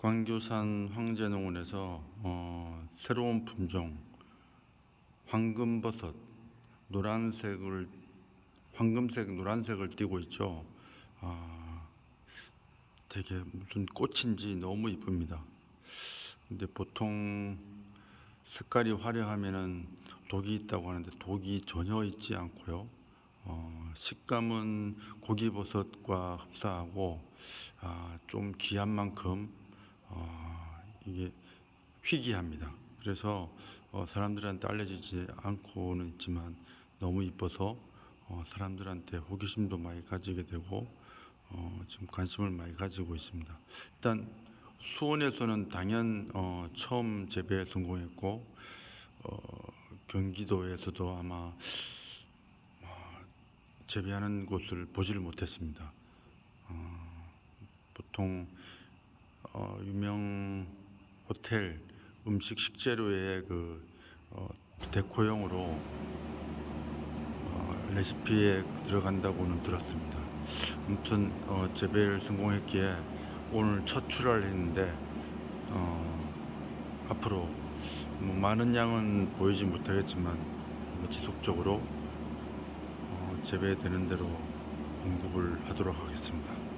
광교산 황제농원에서 어, 새로운 품종 황금버섯 노란색을 황금색 노란색을 띠고 있죠. 아, 되게 무슨 꽃인지 너무 이쁩니다. 근데 보통 색깔이 화려하면은 독이 있다고 하는데 독이 전혀 있지 않고요. 어, 식감은 고기버섯과 흡사하고 아, 좀 귀한 만큼 어, 이게 희귀합니다. 그래서 어, 사람들한테 알려지지 않고는 있지만 너무 이뻐서 어, 사람들한테 호기심도 많이 가지게 되고 어, 지금 관심을 많이 가지고 있습니다. 일단 수원에서는 당연 어, 처음 재배에 성공했고 어, 경기도에서도 아마 어, 재배하는 곳을 보지를 못했습니다. 어, 보통 어, 유명 호텔 음식 식재료에 그 어, 데코용으로 어, 레시피에 들어간다고는 들었습니다. 아무튼 어, 재배를 성공했기에 오늘 첫 출하를 했는데 어, 앞으로 뭐 많은 양은 보이지 못하겠지만 뭐 지속적으로 어, 재배되는 대로 공급을 하도록 하겠습니다.